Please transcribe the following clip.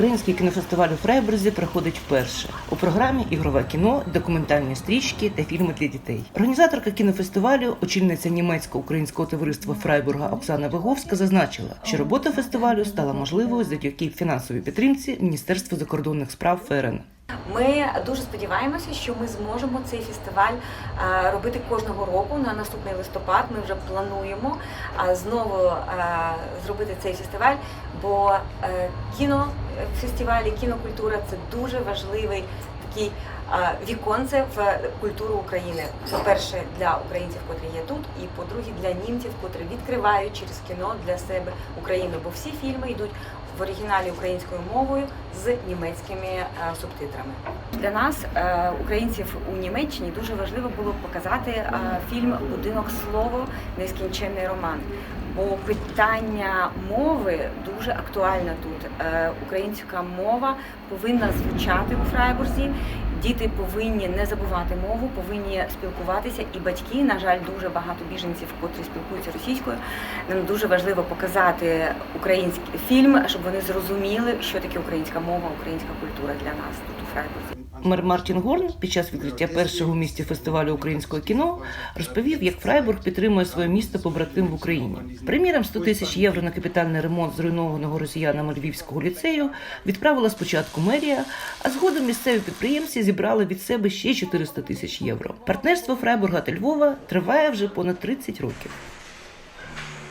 Український кінофестиваль у Фрайбурзі проходить вперше. У програмі ігрове кіно, документальні стрічки та фільми для дітей. Організаторка кінофестивалю, очільниця німецько-українського товариства Фрайбурга Оксана Виговська зазначила, що робота фестивалю стала можливою завдяки фінансовій підтримці Міністерства закордонних справ ФРН. Ми дуже сподіваємося, що ми зможемо цей фестиваль е, робити кожного року на наступний листопад. Ми вже плануємо е, знову е, зробити цей фестиваль, бо кінофестивалі, кінокультура це дуже важливий такий віконце в культуру України. По-перше, для українців, котрі є тут, і по-друге, для німців, котрі відкривають через кіно для себе Україну, бо всі фільми йдуть в оригіналі українською мовою з німецькими е, субтитрами. Для нас, е, українців у Німеччині, дуже важливо було показати е, фільм Будинок слово нескінченний роман. Бо питання мови дуже актуальне тут. Українська мова повинна звучати у Фрайбурзі. Діти повинні не забувати мову, повинні спілкуватися, і батьки, на жаль, дуже багато біженців, котрі спілкуються російською. Нам дуже важливо показати український фільм, щоб вони зрозуміли, що таке українська мова, українська культура для нас тут у Фрайбурзі. Мер Мартін Горн під час відкриття першого у місті фестивалю українського кіно розповів, як Фрайбург підтримує своє місто побратим в Україні. Приміром, 100 тисяч євро на капітальний ремонт зруйнованого росіянами Львівського ліцею відправила спочатку мерія, а згодом місцеві підприємці зібрали від себе ще 400 тисяч євро. Партнерство Фрайбурга та Львова триває вже понад 30 років.